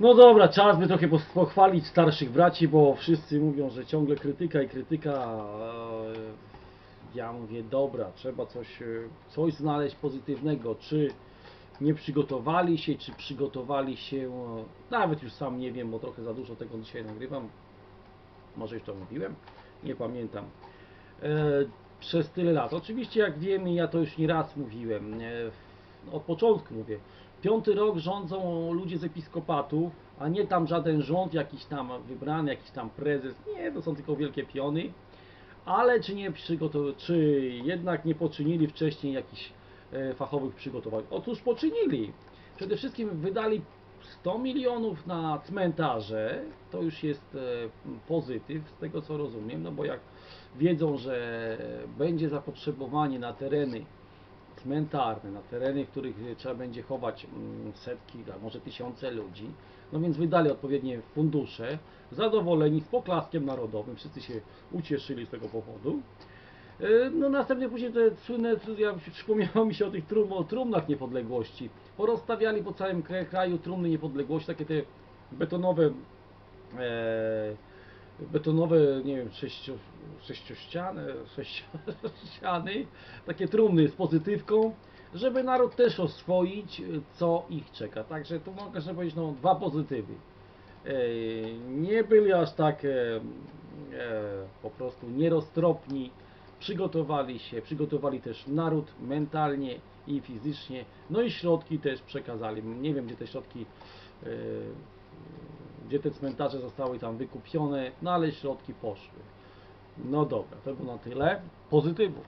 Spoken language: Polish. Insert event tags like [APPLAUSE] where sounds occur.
No dobra, czas by trochę pochwalić starszych braci, bo wszyscy mówią, że ciągle krytyka i krytyka. e, Ja mówię, dobra, trzeba coś, e, coś znaleźć pozytywnego. Czy nie przygotowali się, czy przygotowali się, e, nawet już sam nie wiem, bo trochę za dużo tego dzisiaj nagrywam. Może już to mówiłem, nie pamiętam. Przez tyle lat. Oczywiście, jak wiemy, ja to już nie raz mówiłem. Od początku mówię. Piąty rok rządzą ludzie z episkopatu, a nie tam żaden rząd, jakiś tam wybrany, jakiś tam prezes. Nie, to są tylko wielkie piony. Ale czy nie przygotow- czy jednak nie poczynili wcześniej jakichś e, fachowych przygotowań? Otóż poczynili. Przede wszystkim wydali 100 milionów na cmentarze. To już jest e, pozytyw, z tego co rozumiem, no bo jak wiedzą, że będzie zapotrzebowanie na tereny cmentarne, na tereny, w których trzeba będzie chować mm, setki, a może tysiące ludzi. No więc wydali odpowiednie fundusze, zadowoleni, z poklaskiem narodowym, wszyscy się ucieszyli z tego powodu. E, No następnie później te słynne, ja przypomniało mi się o tych trum, o trumnach niepodległości. Porozstawiali po całym kra- kraju trumny niepodległości, takie te betonowe e, betonowe, nie wiem, sześcio, [LAUGHS] sześciościane, sześciościany, takie trumny z pozytywką, żeby naród też oswoić, co ich czeka. Także tu mogę powiedzieć, no, dwa pozytywy. E, Nie byli aż tak e, e, po prostu nieroztropni, przygotowali się, przygotowali też naród mentalnie i fizycznie, no i środki też przekazali. Nie wiem, gdzie te środki gdzie te cmentarze zostały tam wykupione, no ale środki poszły. No dobra, to było na tyle. Pozytywów.